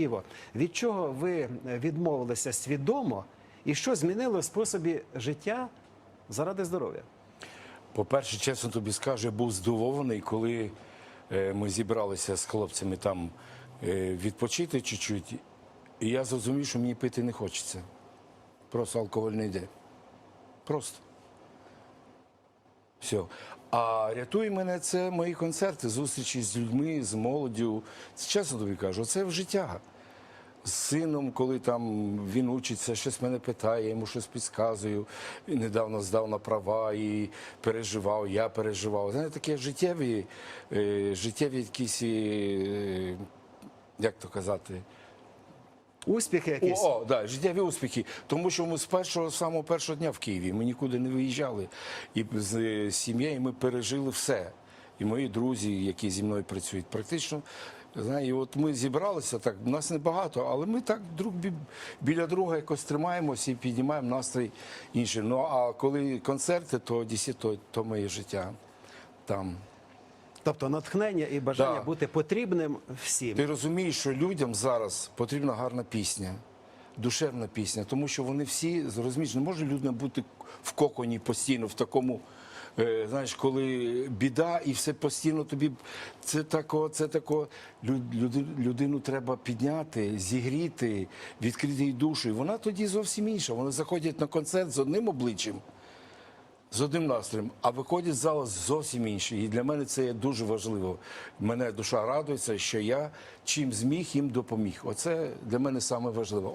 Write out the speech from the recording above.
Іво, від чого ви відмовилися свідомо і що змінило в способі життя заради здоров'я? По-перше, чесно тобі скажу, я був здивований, коли е, ми зібралися з хлопцями там е, відпочити чуть-чуть, і я зрозумів, що мені пити не хочеться. Просто алкоголь не йде. Просто. Все. А рятує мене це мої концерти, зустрічі з людьми, з молоддю. Чесно тобі кажу, це в життя. З сином, коли там він учиться, щось мене питає, я йому щось підказую. І недавно здав на права і переживав, я переживав. Знаєте, такі життєві, е, життєві якісь, е, як то казати, Успіхи якісь? о, о, да, життєві успіхи. Тому що ми з першого самого першого дня в Києві ми нікуди не виїжджали. І з сім'єю ми пережили все. І мої друзі, які зі мною працюють, практично. Знає, і от ми зібралися так, нас небагато, але ми так друг бі- біля друга якось тримаємося і піднімаємо настрій інший. Ну а коли концерти, то дійсно то, то моє життя там. Тобто натхнення і бажання Да. бути потрібним всім. Ти розумієш, що людям зараз потрібна гарна пісня, душевна пісня, тому що вони всі розумієш, не може людина бути в коконі постійно, в такому. е, Знаєш, коли біда і все постійно тобі це тако, це тако. Лю- люди- Людину треба підняти, зігріти, відкрити їй душу. І вона тоді зовсім інша. Вони заходять на концерт з одним обличчям, з одним настроєм, а виходять з зала зовсім інші. І для мене це є дуже важливо. Мене душа радується, що я чим зміг їм допоміг. Оце для мене саме важливо.